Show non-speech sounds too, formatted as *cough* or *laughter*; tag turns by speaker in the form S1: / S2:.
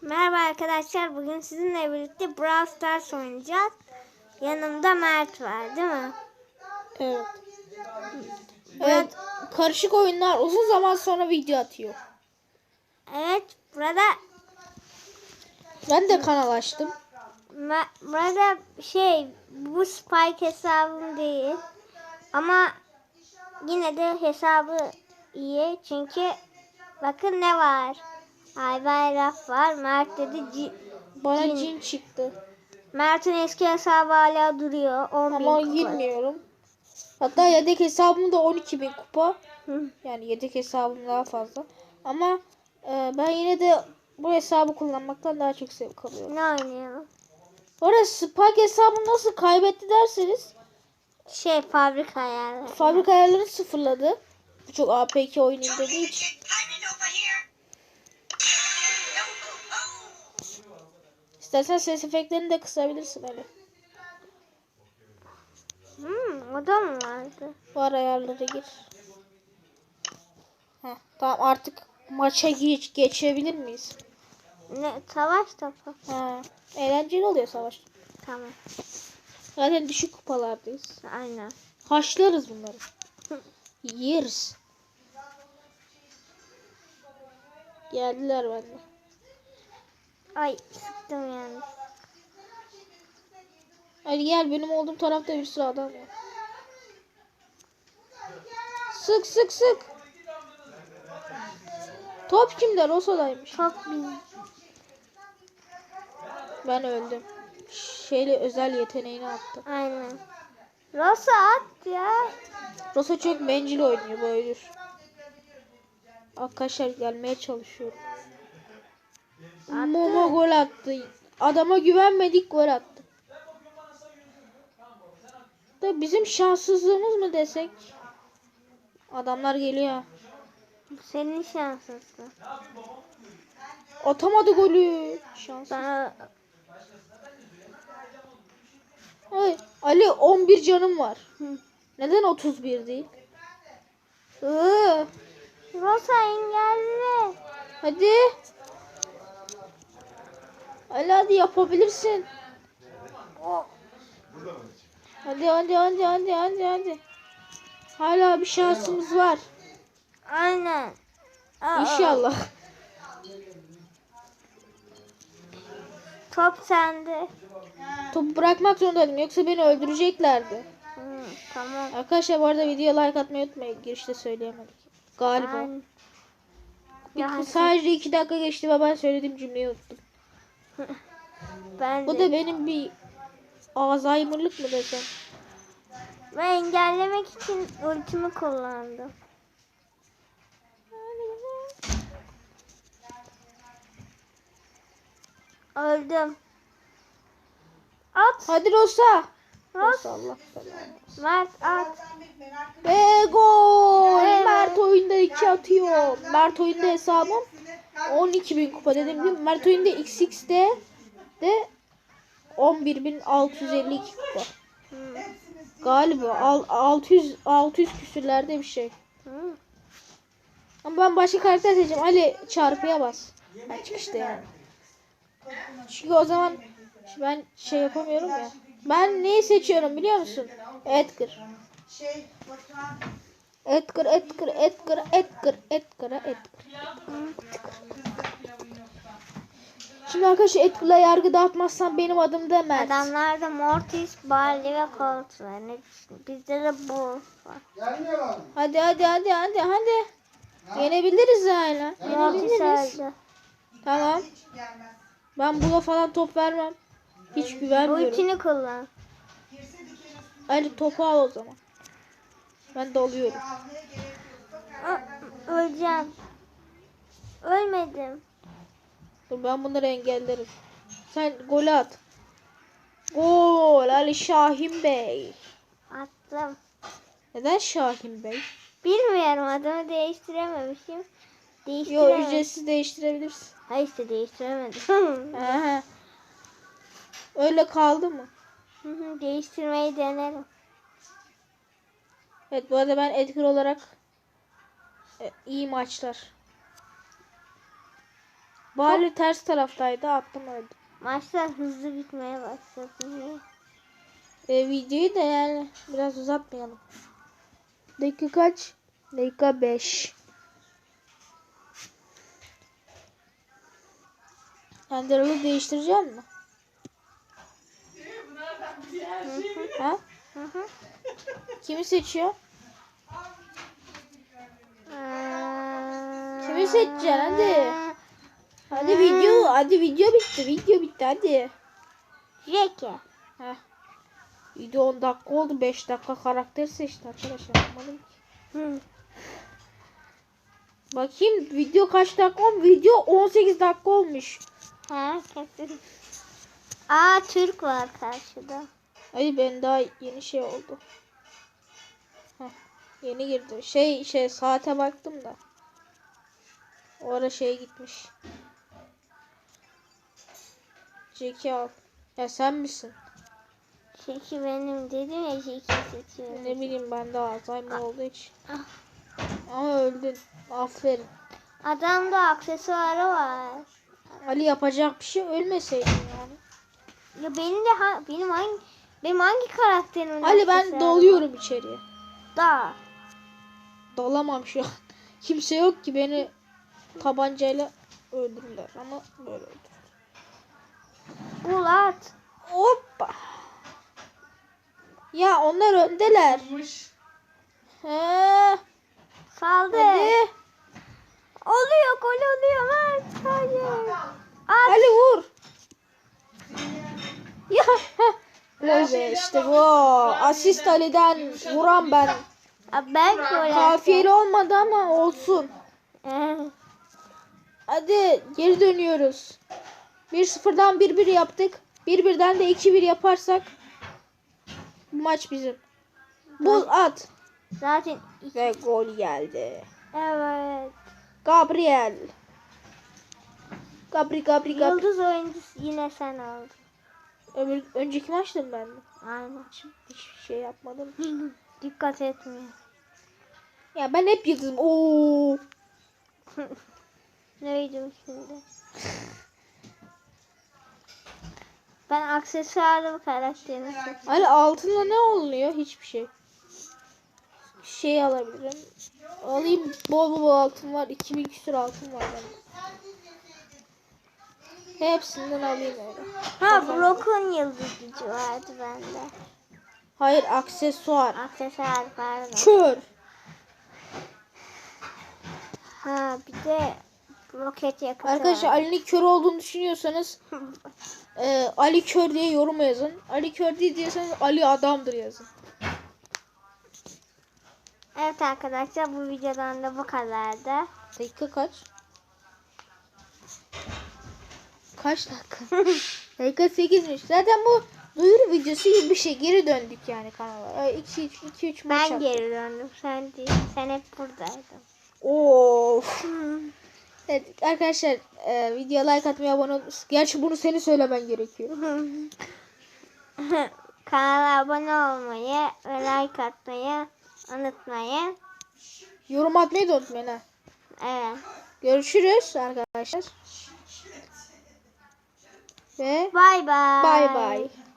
S1: Merhaba arkadaşlar. Bugün sizinle birlikte Brawl Stars oynayacağız. Yanımda Mert var değil mi?
S2: Evet. Evet. Karışık oyunlar uzun zaman sonra video atıyor.
S1: Evet. Burada
S2: Ben de kanal açtım.
S1: me- burada şey bu Spike hesabım değil. Ama yine de hesabı iyi. Çünkü bakın ne var. Ay Bayraf var. Mert dedi ci-
S2: Bana
S1: Cin.
S2: cin çıktı.
S1: Mert'in eski hesabı hala duruyor. 10 bin
S2: Ama
S1: kupa.
S2: girmiyorum. Hatta yedek hesabımda 12 bin kupa.
S1: Hı.
S2: Yani yedek hesabım daha fazla. Ama e, ben yine de bu hesabı kullanmaktan daha çok zevk alıyorum.
S1: Ne oynayalım?
S2: Orada Spike hesabını nasıl kaybetti derseniz
S1: Şey fabrika ayarları.
S2: fabrika ayarlarını sıfırladı. Bu çok APK oynayayım dediği için. İstersen ses efektlerini de kısabilirsin öyle.
S1: Hmm, o da mı vardı?
S2: Var ayarlara gir. Heh, tamam artık maça geç, geçebilir miyiz?
S1: Ne savaş topu.
S2: Ha, eğlenceli oluyor savaş.
S1: Tamam.
S2: Zaten düşük kupalardayız.
S1: Aynen.
S2: Haşlarız bunları. Yeriz. Geldiler bende.
S1: Ay sıktım yani.
S2: Hadi gel benim olduğum tarafta bir sürü adam var. Sık sık sık. Top kimde? Rosa'daymış.
S1: Çok bir
S2: Ben öldüm. Şeyle özel yeteneğini attı.
S1: aynen. Rosa at ya.
S2: Rosa çok bencil oynuyor böyle. Arkadaşlar gelmeye çalışıyorum. Momo gol attı. Adama güvenmedik gol attı. Da bizim şanssızlığımız mı desek? Adamlar geliyor.
S1: Senin şanslısın.
S2: Atamadı golü. Şans.
S1: Sana
S2: Ay, Ali 11 canım var.
S1: Hı.
S2: Neden 31 değil?
S1: Rosa engelli.
S2: hadi. Ali hadi yapabilirsin. Hadi hadi hadi hadi hadi hadi. Hala bir şansımız var.
S1: Aynen. Aa,
S2: İnşallah.
S1: Top sende.
S2: Topu bırakmak zorundaydım yoksa beni öldüreceklerdi.
S1: Hı, tamam.
S2: Arkadaşlar bu arada videoya like atmayı unutmayın. Girişte söyleyemedik. Galiba.
S1: Aynen.
S2: Bir-
S1: Ya,
S2: sadece iki dakika geçti ve ben söylediğim cümleyi unuttum. *laughs*
S1: Ben
S2: Bu da benim bir Alzheimer'lık mı desem?
S1: Ben engellemek için ultimi kullandım. Öldüm. At.
S2: Hadi Rosa.
S1: Rosa.
S2: Allah belanı.
S1: Mert at.
S2: Ve gol. Mert oyunda 2 atıyor. Mert oyunda hesabım 12.000 kupa dedim değil mi? Mert oyunda XX'de de 11.652 kupa.
S1: Hı.
S2: Galiba al- 600 600 küsürlerde bir şey.
S1: Hı.
S2: Ama ben başka karakter seçeceğim. Ali çarpıya bas. Ha, çıkışta yani. Çünkü o zaman ben şey yapamıyorum ya. Ben neyi seçiyorum biliyor musun? Edgar.
S3: Şey,
S2: Edgar, Edgar, Edgar, Edgar, Edgar, Edgar. Şimdi arkadaşlar Edgar'la yargı dağıtmazsam benim adım da Mert.
S1: Adamlarda Mortis, Barley ve Colt var. Ne düşün- Bizde de bu var.
S2: Hadi hadi hadi hadi hadi. Yenebiliriz hala.
S1: Mortis
S2: Yenebiliriz.
S1: öldü.
S2: Tamam. Ben buna falan top vermem. Hiç güvenmiyorum.
S1: Ultini kullan.
S2: Ali topu al o zaman. Ben de alıyorum.
S3: almaya gerek yok.
S1: Aa, Öleceğim. Ölmedim.
S2: Dur ben bunları engellerim. Sen golü at. Gol Ali Şahin Bey.
S1: Attım.
S2: Neden Şahin Bey?
S1: Bilmiyorum adımı değiştirememişim.
S2: Yo
S1: Değiştiremedim.
S2: ücretsiz değiştirebilirsin.
S1: Hayır işte değiştiremedim.
S2: Öyle kaldı mı?
S1: Hı hı, Değiştirmeyi denerim.
S2: Evet bu arada ben Edgar olarak e, iyi maçlar. Bali ters taraftaydı attım öldü.
S1: Maçlar hızlı bitmeye başladı.
S2: E, videoyu da yani biraz uzatmayalım. Dakika kaç? Dakika 5. Enderal'ı değiştireceğim mi? ha?
S1: Hı hı.
S2: Kimi seçiyor? Kimi seçeceksin hadi. Hadi video, hadi video bitti. Video bitti hadi.
S1: Jackie.
S2: Heh. Video 10 dakika oldu. 5 dakika karakter seçti arkadaşlar. Anlamadım ki. Bakayım video kaç dakika olmuş? Video 18 dakika olmuş.
S1: Ha kesin. Aa Türk var karşıda.
S2: Ay ben daha yeni şey oldu. Heh, yeni girdi. Şey şey saate baktım da. O ara şey gitmiş. Jackie al. Ya sen misin?
S1: Jackie benim dedim ya Jackie seçiyorum.
S2: Ne bileyim ben de Alzheimer olduğu için.
S1: Ah.
S2: Ama öldün. Aferin.
S1: Adamda aksesuarı var.
S2: Ali yapacak bir şey ölmeseydin yani.
S1: Ya benim de ha, benim hangi benim hangi karakterimin
S2: Ali ben doluyorum içeriye.
S1: Da.
S2: Dalamam şu an. *laughs* Kimse yok ki beni tabancayla öldürürler ama böyle öldür.
S1: Bul at.
S2: Hoppa. Ya onlar öndeler.
S1: He. Saldı.
S2: Hadi.
S1: Oluyor gol oluyor lan. Hayır. At.
S2: Ali vur. Ya. *laughs* Gol be işte bu. Asist Ali'den vuran ben.
S1: Aa, ben gol
S2: Kafiyeli olmadı ama olsun. Hadi geri dönüyoruz. 1-0'dan 1-1 yaptık. 1-1'den de 2-1 yaparsak bu maç bizim. Bul at.
S1: Zaten
S2: Ve gol geldi.
S1: evet.
S2: Gabriel. Gabri Gabri Gabri.
S1: Yıldız oyuncusu yine sen oldun.
S2: Öbür, önceki maçtım ben de.
S1: Aynen.
S2: Hiçbir şey yapmadım.
S1: Dikkat etmiyor.
S2: Ya ben hep yıldızım. Oo. *laughs*
S1: Neydim şimdi? *laughs* Ben aksesuarlı karakterim.
S2: Ali altında ne oluyor? Hiçbir şey. Şey alabilirim. Alayım bol bol altın var. 2000 küsur altın var bende. Hepsinden alayım öyle.
S1: Ha Brock'un yıldız gücü vardı bende.
S2: Hayır aksesuar.
S1: Aksesuar pardon.
S2: Kör.
S1: Ha bir de roket yakıtı
S2: Arkadaşlar
S1: var.
S2: Ali'nin kör olduğunu düşünüyorsanız *laughs* e, Ali kör diye yorum yazın. Ali kör değil diyorsanız Ali adamdır yazın.
S1: Evet arkadaşlar bu videodan da bu kadardı.
S2: Dakika kaç? Kaç dakika? *laughs* dakika 8'miş. Zaten bu duyuru videosu gibi bir şey. Geri döndük yani kanala. 2 3 maç
S1: Ben
S2: yaptık.
S1: geri döndüm sen değil. Sen hep buradaydın.
S2: Of. Evet arkadaşlar e, videoya like atmayı abone olmayı. Gerçi bunu seni söylemen gerekiyor. *laughs*
S1: Kanala abone olmayı ve like atmayı unutmayın.
S2: Yorum atmayı da unutmayın ha.
S1: Evet.
S2: Görüşürüz arkadaşlar.
S1: 拜拜。
S2: 拜拜。